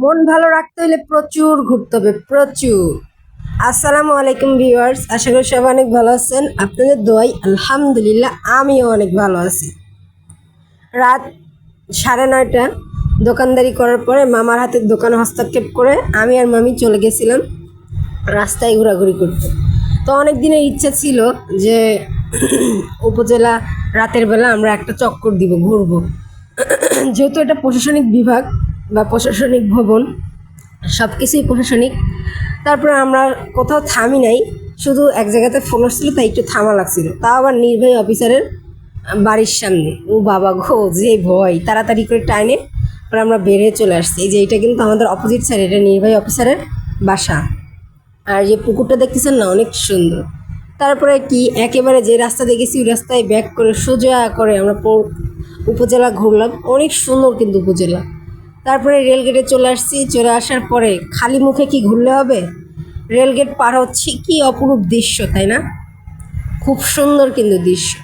মন ভালো রাখতে হলে প্রচুর ঘুরতে হবে, প্রচুর। আসসালামু আলাইকুম ভিউয়ার্স, আশা করি সবাই অনেক ভালো আছেন। আপনাদের দোয়াই আলহামদুলিল্লাহ আমিও অনেক ভালো আছি। রাত সাড়ে নয়টা, দোকানদারি করার পরে মামার হাতে দোকানে হস্তক্ষেপ করে আমি আর মামি চলে গেছিলাম রাস্তায় ঘোরাঘুরি করতে। তো অনেক দিনের ইচ্ছা ছিল যে উপজেলা রাতের বেলা আমরা একটা চক্কর দিব, ঘুরবো। যেহেতু এটা প্রশাসনিক বিভাগ বা প্রশাসনিক ভবন, সব কিছুই প্রশাসনিক। তারপরে আমরা কোথাও থামি নাই, শুধু এক জায়গাতে ফোন আসছিল, তাই একটু থামা লাগছিল। তাও আবার নির্বাহী অফিসারের বাড়ির সামনে। ও বাবা গো, যে ভয়। তাড়াতাড়ি করে টাইনে পরে আমরা বেরিয়ে চলে আসছি। এই যে এটা কিন্তু আমাদের অপোজিট সাইড এটা নির্বাহী অফিসারের বাসা। আর যে পুকুরটা দেখতেছেন না, অনেক সুন্দর। তারপরে কি, একেবারে যে রাস্তা দেখেছি, ওই রাস্তায় ব্যাক করে সোজা করে আমরা উপজেলা ঘুরলাম। অনেক সুন্দর কিন্তু উপজেলা। তারপরে রেলগেটে চলে আসছি। চলে আসার পরে খালি মুখে কি ঘুরলে হবে? রেলগেট পার হচ্ছে কি অপরূপ দৃশ্য, তাই না? খুব সুন্দর কিন্তু দৃশ্য।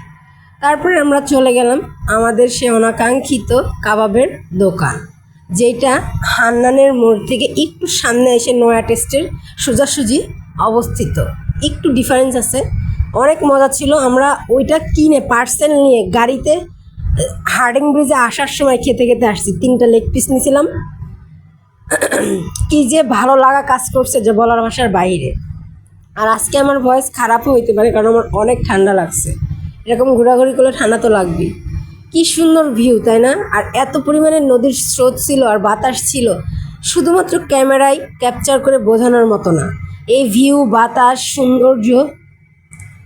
তারপরে আমরা চলে গেলাম আমাদের সে অনাকাঙ্ক্ষিত কাবাবের দোকান যেটা হান্নানের মোড় থেকে একটু সামনে এসে নয়া টেস্টের সোজাসুজি অবস্থিত। একটু ডিফারেন্স আছে। অনেক মজা ছিল। আমরা ওইটা কিনে পার্সেল নিয়ে গাড়িতে হার্ডিং ব্রিজে আসার সময় খেতে খেতে আসছি। তিনটা লেগ পিস নিয়েছিলাম। কি যে ভালো লাগা কাজ করছে যে বলার ভাষার বাইরে। আর আজকে আমার ভয়েস খারাপও হইতে পারে, কারণ আমার অনেক ঠান্ডা লাগছে। এরকম ঘোরাঘুরি করলে ঠান্ডা তো লাগবেই। কি সুন্দর ভিউ তাই না? আর এত পরিমাণে নদীর স্রোত ছিল আর বাতাস ছিল, শুধুমাত্র ক্যামেরায় ক্যাপচার করে বোঝানোর মতো না। এই ভিউ বাতাস, সৌন্দর্য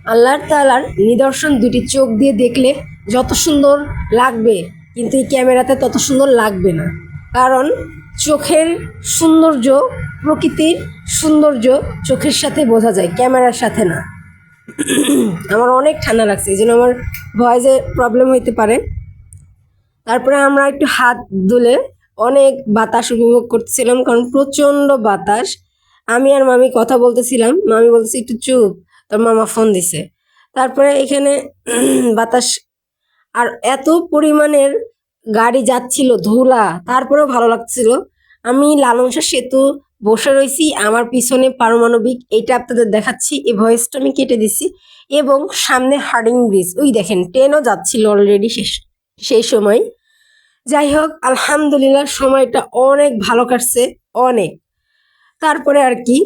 আল্লাহর তালার নিদর্শন দুটি চোখ দিয়ে দেখলে যত সুন্দর লাগবে, কিন্তু এই ক্যামেরাতে তত সুন্দর লাগবে না। কারণ চোখের সৌন্দর্য, প্রকৃতির সৌন্দর্য চোখের সাথে বোঝা যায়, ক্যামেরার সাথে না। আমার অনেক ঠান্ডা লাগছে, এই জন্য আমার ভয়েসে প্রবলেম হইতে পারে। তারপরে আমরা একটু হাত ধুলে অনেক বাতাস উপভোগ করতেছিলাম, কারণ প্রচণ্ড বাতাস। আমি আর মামি কথা বলতেছিলাম, মামি বলতেছে, একটু চুপ। তোর মামা ফোন দিছে। তারপরে এখানে বাতাস আর এত পরিমাণের গাড়ি যাচ্ছিল, ধুলা, তারপরেও ভালো লাগছিল। আমি লালংসা সেতু বসে রয়েছি আমার পিছনে পারমাণবিক, এইটা আপনাদের দেখাচ্ছি, এই ভয়েসটা আমি কেটে দিছি। এবং সামনে হার্ডিং ব্রিজ ওই দেখেন ট্রেনও যাচ্ছিল অলরেডি শেষ, সেই সময়। যাই হোক, আলহামদুলিল্লাহ, সময়টা অনেক ভালো কাটছে, অনেক। তারপরে আর কি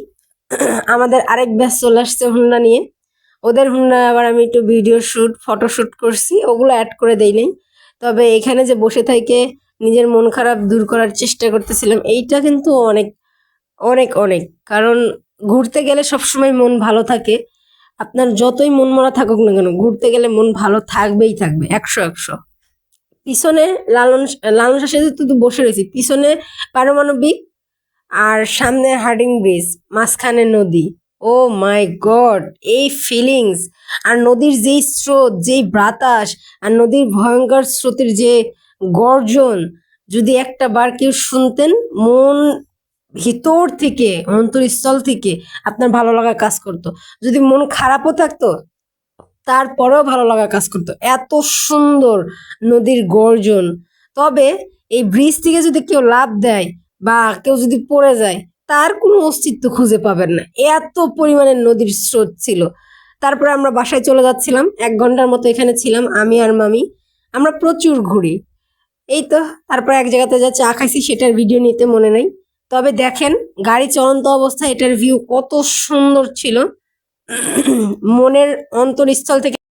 আমাদের আরেক ব্যাচ চলে আসছে হুন্ডা নিয়ে। ওদের হুন্ডা আবার আমি একটু ভিডিও শ্যুট ফটো শ্যুট করছি, ওগুলো অ্যাড করে দেই নাই। তবে এখানে যে বসে থেকে নিজের মন খারাপ দূর করার চেষ্টা করতেছিলাম, এইটা কিন্তু অনেক অনেক অনেক। কারণ ঘুরতে গেলে সবসময় মন ভালো থাকে। আপনার যতই মন মরা থাকুক না কেন, ঘুরতে গেলে মন ভালো থাকবেই থাকবে, একশো একশো। পিছনে লালন লালন শাসে তো বসে রয়েছি, পিছনে পারমাণবিক আর সামনে হার্ডিং ব্রিজ, মাঝখানে নদী। ও মাই গড এই ফিলিংস আর নদীর যেই স্রোত, যেই বাতাস, আর নদীর ভয়ঙ্কর স্রোতের যে গর্জন, যদি একটা বার কেউ শুনতেন, মন ভিতর থেকে, অন্তরস্থল থেকে আপনার ভালো লাগা কাজ করতো। যদি মন খারাপও থাকতো, তারপরেও ভালো লাগা কাজ করতো। এত সুন্দর নদীর গর্জন। তবে এই ব্রিজ থেকে যদি কেউ লাভ দেয় বা কেউ যদি পড়ে যায়, তার কোনো অস্তিত্ব খুঁজে পাবেন না। এত পরিমাণে নদীর স্রোত ছিল। তারপরে আমরা বাসায় চলে যাচ্ছিলাম। এক ঘণ্টার মতো এখানে ছিলাম, আমি আর মামি। আমরা প্রচুর ঘুরি। এই তো, তারপর এক জায়গাতে যা চা খাইছি সেটার ভিডিও নিতে মনে নেই। তবে দেখেন, গাড়ি চলন্ত অবস্থায় এটার ভিউ কত সুন্দর ছিল। মনের অন্তরস্থল থেকে